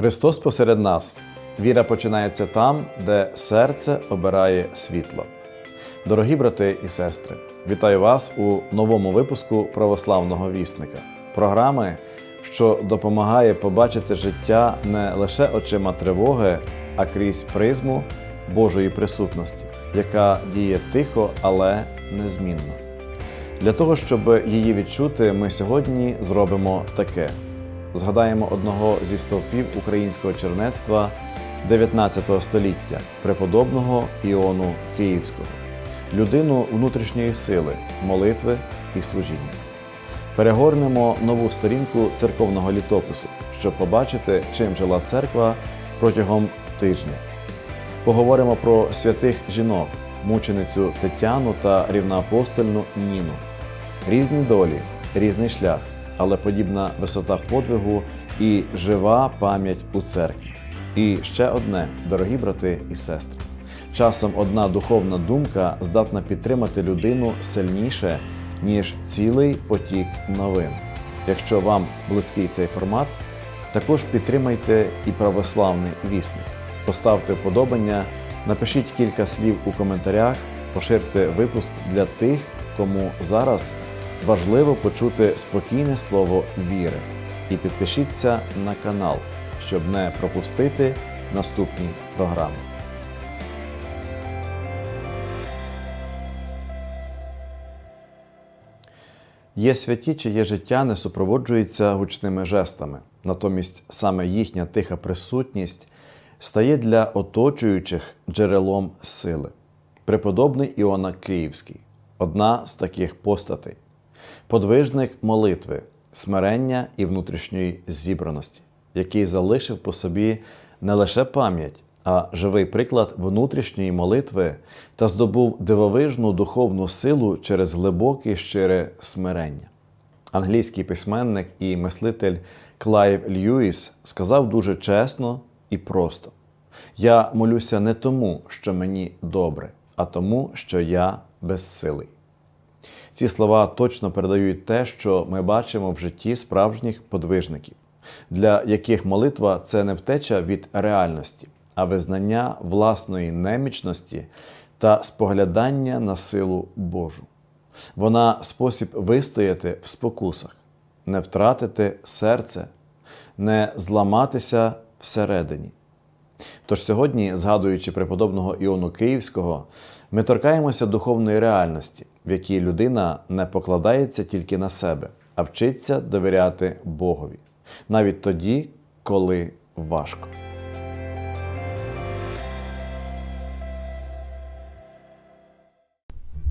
Христос посеред нас. Віра починається там, де серце обирає світло. Дорогі брати і сестри, вітаю вас у новому випуску православного вісника, програми, що допомагає побачити життя не лише очима тривоги, а крізь призму Божої присутності, яка діє тихо, але незмінно. Для того, щоб її відчути, ми сьогодні зробимо таке: згадаємо одного зі стовпів українського чернецтва 19 століття, преподобного Іону Київського, людину внутрішньої сили, молитви і служіння. Перегорнемо нову сторінку церковного літопису, щоб побачити, чим жила церква протягом тижня. Поговоримо про святих жінок, мученицю Тетяну та рівноапостольну Ніну. Різні долі, різний шлях, але подібна висота подвигу і жива пам'ять у церкві. І ще одне, дорогі брати і сестри. Часом одна духовна думка здатна підтримати людину сильніше, ніж цілий потік новин. Якщо вам близький цей формат, також підтримайте і православний вісник. Поставте вподобання, напишіть кілька слів у коментарях, поширте випуск для тих, кому зараз важливо почути спокійне слово віри. І підпишіться на канал, щоб не пропустити наступні програми. Є святі, чиє життя не супроводжується гучними жестами, натомість саме їхня тиха присутність стає для оточуючих джерелом сили. Преподобний Іона Київський одна з таких постатей, подвижник молитви, смирення і внутрішньої зібраності, який залишив по собі не лише пам'ять, а живий приклад внутрішньої молитви та здобув дивовижну духовну силу через глибоке щире смирення. Англійський письменник і мислитель Клайв Льюіс сказав дуже чесно і просто: Я молюся не тому, що мені добре, а тому, що я безсилий. Ці слова точно передають те, що ми бачимо в житті справжніх подвижників, для яких молитва це не втеча від реальності, а визнання власної немічності та споглядання на силу Божу. Вона спосіб вистояти в спокусах, не втратити серце, не зламатися всередині. Тож сьогодні, згадуючи преподобного Іону Київського, ми торкаємося духовної реальності, в якій людина не покладається тільки на себе, а вчиться довіряти Богові, навіть тоді, коли важко.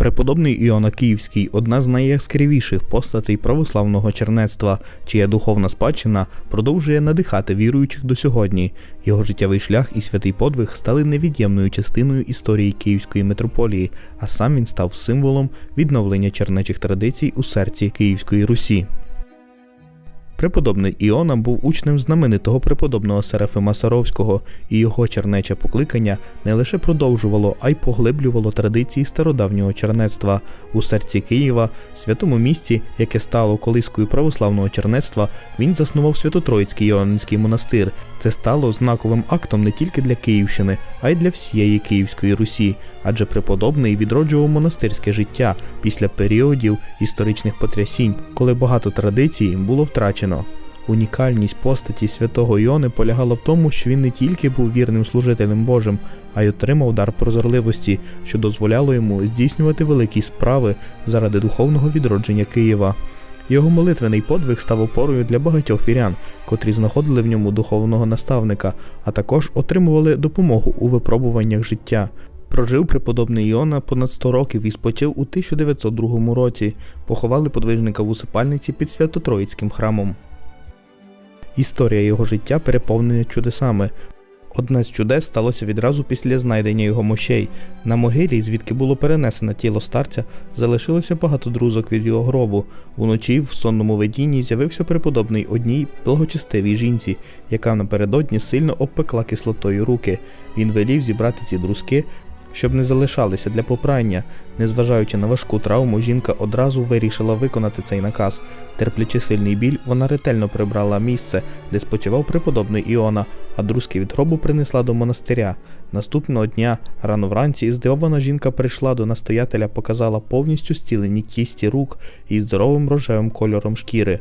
Преподобний Іона Київський одна з найяскравіших постатей православного чернецтва, чия духовна спадщина продовжує надихати віруючих до сьогодні. Його життєвий шлях і святий подвиг стали невід'ємною частиною історії Київської митрополії, а сам він став символом відновлення чернечих традицій у серці Київської Русі. Преподобний Іона був учнем знаменитого преподобного Серафима Саровського, і його чернече покликання не лише продовжувало, а й поглиблювало традиції стародавнього чернецтва у серці Києва, святому місті, яке стало колискою православного чернецтва. Він заснував Свято-Троїцький Іоаннський монастир. Це стало знаковим актом не тільки для Київщини, а й для всієї Київської Русі, адже преподобний відроджував монастирське життя після періодів історичних потрясінь, коли багато традицій було втрачено. Унікальність постаті святого Іони полягала в тому, що він не тільки був вірним служителем Божим, а й отримав дар прозорливості, що дозволяло йому здійснювати великі справи заради духовного відродження Києва. Його молитвений подвиг став опорою для багатьох вірян, котрі знаходили в ньому духовного наставника, а також отримували допомогу у випробуваннях життя. Прожив преподобний Іона понад 100 років і спочив у 1902 році. Поховали подвижника в усипальниці під Свято-Троїцьким храмом. Історія його життя переповнена чудесами. Одне з чудес сталося відразу після знайдення його мощей. На могилі, звідки було перенесено тіло старця, залишилося багато друзок від його гробу. Уночі в сонному видінні з'явився преподобний одній благочестивій жінці, яка напередодні сильно обпекла кислотою руки. Він велів зібрати ці друзки, Щоб не залишалися для попрання, незважаючи на важку травму, жінка одразу вирішила виконати цей наказ. Терплячи сильний біль, вона ретельно прибрала місце, де спочивав преподобний Іона, а друзки від гробу принесла до монастиря. Наступного дня, рано вранці, здивована жінка прийшла до настоятеля, показала повністю зцілені кісті рук і здоровим рожевим кольором шкіри.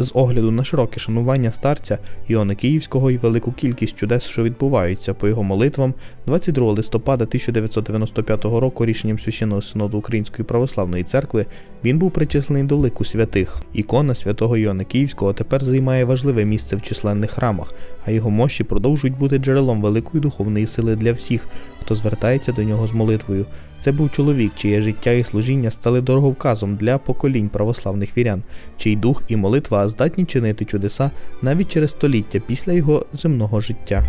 З огляду на широке шанування старця Іони Київського і велику кількість чудес, що відбуваються по його молитвам, 22 листопада 1995 року рішенням священного синоду Української православної церкви він був причислений до лику святих. Ікона святого Іони Київського тепер займає важливе місце в численних храмах, а його мощі продовжують бути джерелом великої духовної сили для всіх, хто звертається до нього з молитвою. Це був чоловік, чиє життя і служіння стали дороговказом для поколінь православних вірян, чий дух і молитва здатні чинити чудеса навіть через століття після його земного життя.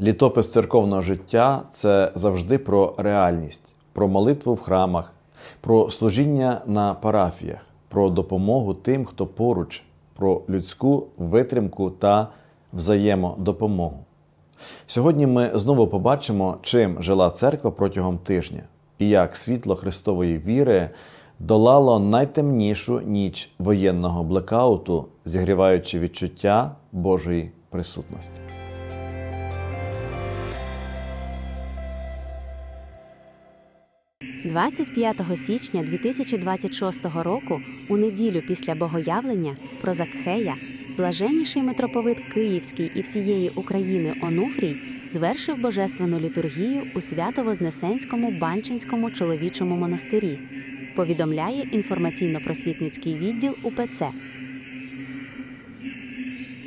Літопис церковного життя це завжди про реальність, про молитву в храмах, про служіння на парафіях, про допомогу тим, хто поруч, про людську витримку та взаємодопомогу. Сьогодні ми знову побачимо, чим жила церква протягом тижня і як світло Христової віри долало найтемнішу ніч воєнного блекауту, зігріваючи відчуття Божої присутності. – 25 січня 2026 року, у неділю після Богоявлення, про Закхея, блаженніший митроповит Київський і всієї України Онуфрій звершив божественну літургію у Свято-Вознесенському Банчинському чоловічому монастирі. Повідомляє інформаційно-просвітницький відділ УПЦ.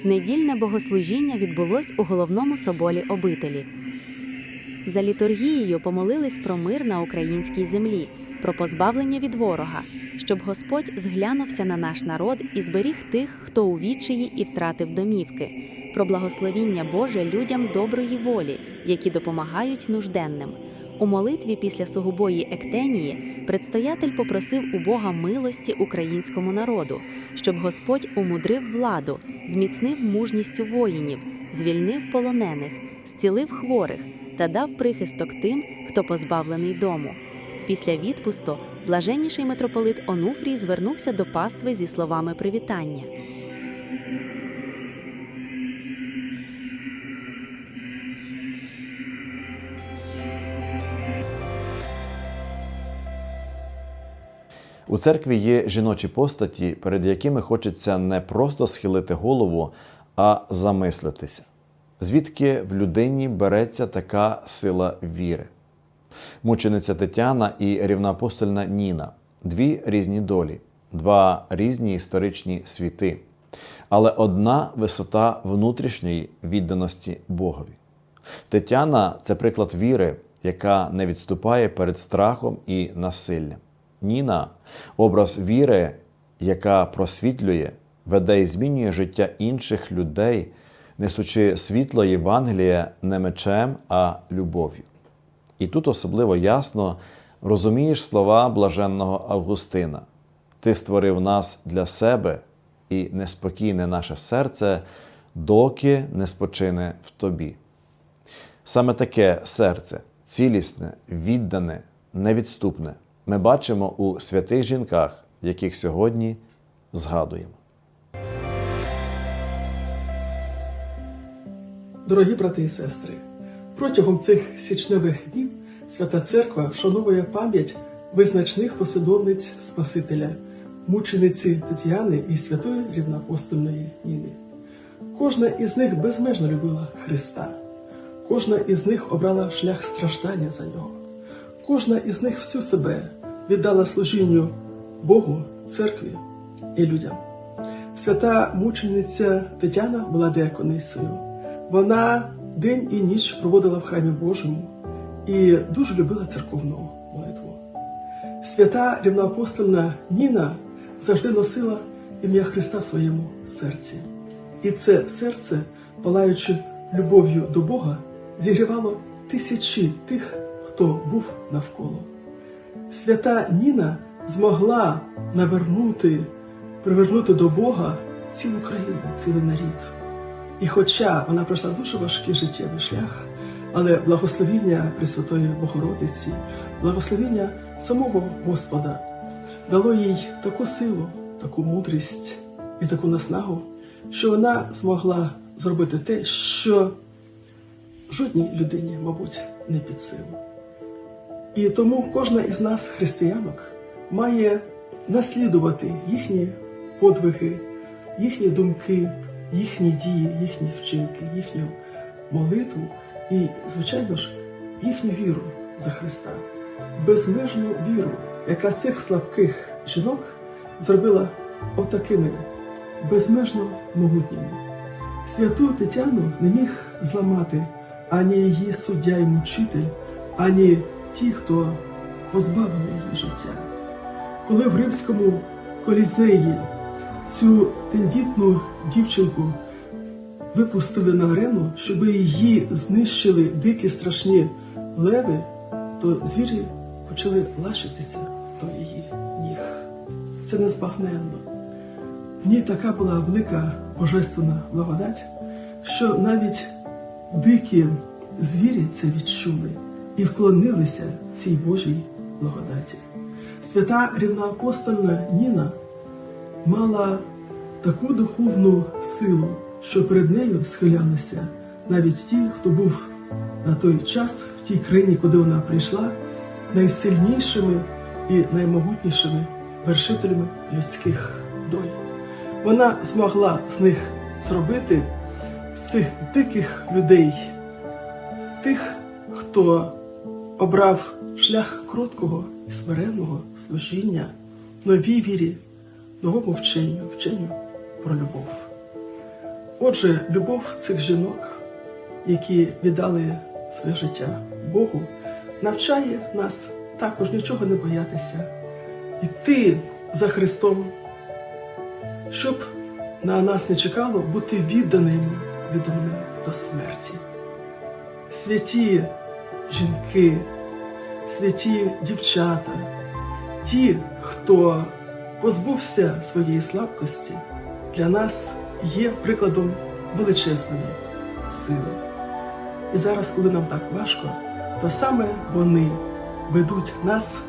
Недільне богослужіння відбулось у головному соборі обителі. За літургією помолились про мир на українській землі, про позбавлення від ворога, щоб Господь зглянувся на наш народ і зберіг тих, хто у відчаї і втратив домівки, про благословіння Боже людям доброї волі, які допомагають нужденним. У молитві після сугубої ектенії предстоятель попросив у Бога милості українському народу, щоб Господь умудрив владу, зміцнив мужністю воїнів, звільнив полонених, зцілив хворих та дав прихисток тим, хто позбавлений дому. Після відпусту блаженніший митрополит Онуфрій звернувся до пастви зі словами привітання. У церкві є жіночі постаті, перед якими хочеться не просто схилити голову, а замислитися. Звідки в людині береться така сила віри? Мучениця Тетяна і рівноапостольна Ніна дві різні долі, два різні історичні світи, але одна висота внутрішньої відданості Богові. Тетяна це приклад віри, яка не відступає перед страхом і насиллям. Ніна образ віри, яка просвітлює, веде і змінює життя інших людей, несучи світло Євангелія не мечем, а любов'ю. І тут особливо ясно розумієш слова блаженного Августина: Ти створив нас для себе і неспокійне наше серце, доки не спочине в тобі. Саме таке серце, цілісне, віддане, невідступне, ми бачимо у святих жінках, яких сьогодні згадуємо. Дорогі брати і сестри, протягом цих січневих днів Свята Церква вшановує пам'ять визначних послідовниць Спасителя, мучениці Тетяни і святої рівноапостольної Ніни. Кожна із них безмежно любила Христа, кожна із них обрала шлях страждання за нього, кожна із них всю себе віддала служінню Богу, церкві і людям. Свята мучениця Тетяна була деяконисою. Вона день і ніч проводила в храмі Божому і дуже любила церковну молитву. Свята рівноапостольна Ніна завжди носила ім'я Христа в своєму серці. І це серце, палаючи любов'ю до Бога, зігрівало тисячі тих, хто був навколо. Свята Ніна змогла навернути, привернути до Бога цілу країну, цілий нарід. І хоча вона пройшла дуже важкий життєвий шлях, але благословіння Пресвятої Богородиці, благословіння самого Господа дало їй таку силу, таку мудрість і таку наснагу, що вона змогла зробити те, що жодній людині, мабуть, не під силу. І тому кожна із нас, християнок, має наслідувати їхні подвиги, їхні думки, їхні дії, їхні вчинки, їхню молитву і, звичайно ж, їхню віру за Христа, безмежну віру, яка цих слабких жінок зробила отакими безмежно могутніми. Святу Тетяну не міг зламати ані її суддя і мучитель, ані ті, хто позбавили її життя. Коли в римському колізеї цю тендітну дівчинку випустили на арену, щоб її знищили дикі страшні леви, то звірі почали лашитися до її ніг. Це незбагненно. В ній така була велика божественна благодать, що навіть дикі звірі це відчули і вклонилися цій Божій благодаті. Свята рівноапостольна Ніна мала таку духовну силу, що перед нею схилялися навіть ті, хто був на той час в тій країні, куди вона прийшла, найсильнішими і наймогутнішими вершителями людських доль. Вона змогла з них зробити з цих диких людей, тих, хто обрав шлях кроткого і смиренного служіння, новій вірі, новому вченню, вченню про любов. Отже, любов цих жінок, які віддали своє життя Богу, навчає нас також нічого не боятися, йти за Христом, щоб на нас не чекало бути відданими відданими до смерті. Святі жінки, святі дівчата, ті, хто позбувся своєї слабкості, для нас є прикладом величезної сили. І зараз, коли нам так важко, то саме вони ведуть нас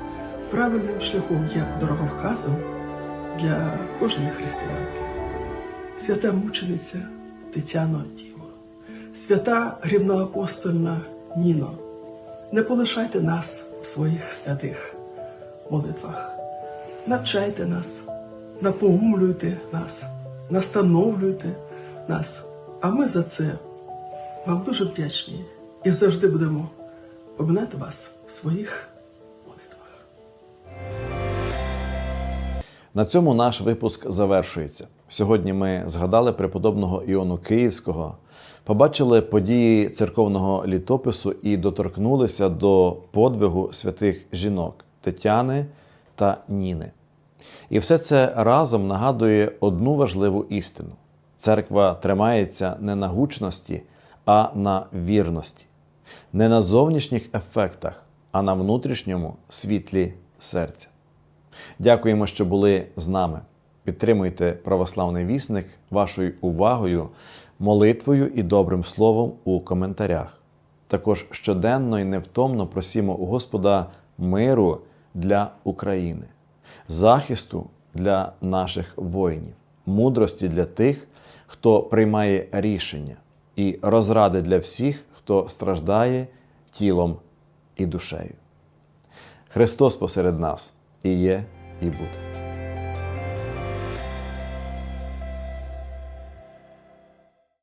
правильним шляхом, як дороговказом для кожної християнки. Свята мучениця Тетяно Діво, свята рівноапостольна Ніно, не полишайте нас в своїх святих молитвах. Навчайте нас, напоумлюйте нас, настановлюйте нас. А ми за це вам дуже вдячні і завжди будемо поминати вас в своїх молитвах. На цьому наш випуск завершується. Сьогодні ми згадали преподобного Іону Київського, побачили події церковного літопису і доторкнулися до подвигу святих жінок Тетяни та Ніни. І все це разом нагадує одну важливу істину: церква тримається не на гучності, а на вірності, не на зовнішніх ефектах, а на внутрішньому світлі серця. Дякуємо, що були з нами. Підтримуйте православний вісник вашою увагою, молитвою і добрим словом у коментарях. Також щоденно і невтомно просімо у Господа миру для України, захисту для наших воїнів, мудрості для тих, хто приймає рішення, і розради для всіх, хто страждає тілом і душею. Христос посеред нас і є, і буде.